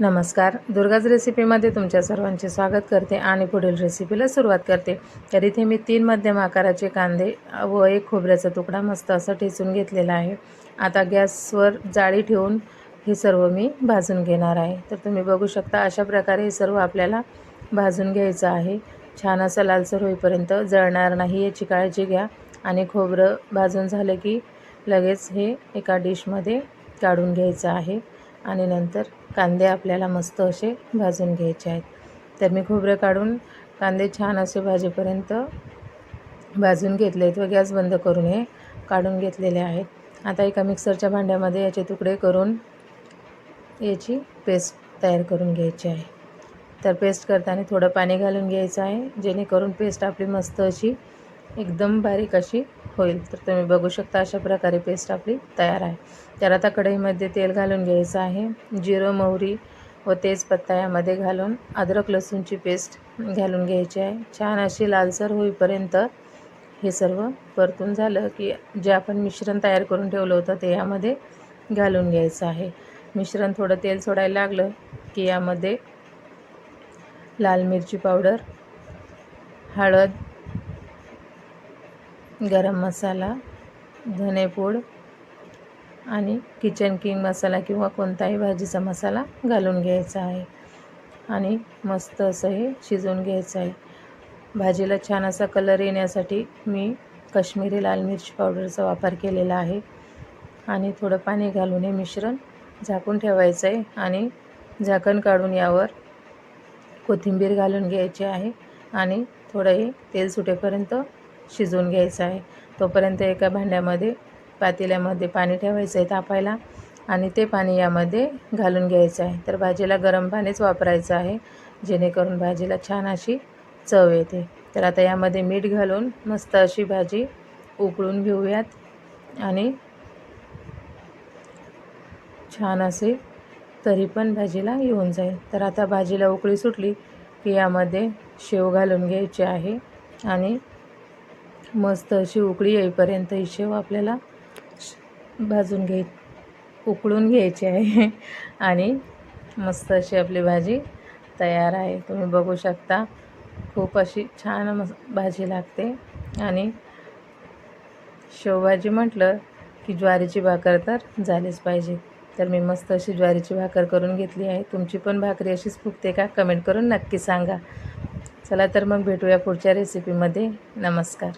नमस्कार. दुर्गाज रेसिपीमध्ये तुमच्या सर्वांचे स्वागत करते आणि पुढील रेसिपीला सुरुवात करते. तर इथे मी तीन मध्यम आकाराचे कांदे व एक खोबऱ्याचा तुकडा मस्त असा ठेचून घेतलेला आहे. आता गॅसवर जाळी ठेवून हे सर्व मी भाजून घेणार आहे. तर तुम्ही बघू शकता अशा प्रकारे हे सर्व आपल्याला भाजून घ्यायचं आहे. छान असं लालसर होईपर्यंत जळणार नाही याची काळजी घ्या आणि खोबरं भाजून झालं की लगेच हे एका डिशमध्ये काढून घ्यायचं आहे. आणि नंतर कांदे आपल्याला मस्त असे भाजून घ्यायचे आहेत. तर मी खोबरं काढून कांदे छान असे भाजेपर्यंत भाजून घेतले आहेत व गॅस बंद करून हे काढून घेतलेले आहेत. आता एका मिक्सरच्या भांड्यामध्ये याचे तुकडे करून याची पेस्ट तयार करून घ्यायची आहे. तर पेस्ट करताना थोडं पाणी घालून घ्यायचं आहे जेणेकरून पेस्ट आपली मस्त अशी एकदम बारीक अशी होईल तर तुम्ही बघू शकता अशा प्रकारे पेस्ट आपली तयार आहे. तर आता कढईमध्ये तेल घालून घ्यायचं आहे. जिरं मोहरी व तेजपत्ता यामध्ये घालून अद्रक लसूणची पेस्ट घालून घ्यायची आहे. छान अशी लालसर होईपर्यंत हे सर्व परतून झालं की जे आपण मिश्रण तयार करून ठेवलं होतं ते यामध्ये घालून घ्यायचं आहे. मिश्रण थोडं तेल सोडायला लागलं की यामध्ये लाल मिरची पावडर हळद गरम मसाला धनेपूड आणि किचन किंग मसाला किंवा कोणताही भाजीचा मसाला घालून घ्यायचा आहे. आणि मस्त असं हे शिजवून घ्यायचं आहे. भाजीला छान असा कलर येण्यासाठी मी कश्मीरी लाल मिरची पावडरचा वापर केलेला आहे. आणि थोडं पाणी घालून हे मिश्रण झाकून ठेवायचं आहे. आणि झाकण काढून यावर कोथिंबीर घालून घ्यायची आहे. आणि थोडं हे तेल सुटेपर्यंत शिजवून घ्यायचं आहे. तोपर्यंत एका भांड्यामध्ये पातेल्यामध्ये पाणी ठेवायचं आहे तापायला आणि ते पाणी यामध्ये घालून घ्यायचं आहे. तर भाजीला गरम पाणीच वापरायचं आहे जेणेकरून भाजीला छान अशी चव येते. तर आता यामध्ये मीठ घालून मस्त अशी भाजी उकळून घेऊयात आणि छान असे तरी पण भाजीला येऊन जाईल. तर आता भाजीला उकळी सुटली की यामध्ये शेव घालून घ्यायची आहे आणि मस्त अशी उकळी येईपर्यंत ही शेव आपल्याला भाजून घे उकळून घ्यायची आहे. आणि मस्त अशी आपली भाजी तयार आहे. तुम्ही बघू शकता खूप अशी छान मस भाजी लागते. आणि शेवभाजी म्हटलं की ज्वारीची भाकर तर झालीच पाहिजे. तर मी मस्त अशी ज्वारीची भाकर करून घेतली आहे. तुमची पण भाकरी अशीच फुगते का? कमेंट करून नक्की सांगा. चला तर मग भेटूया पुढच्या रेसिपीमध्ये नमस्कार.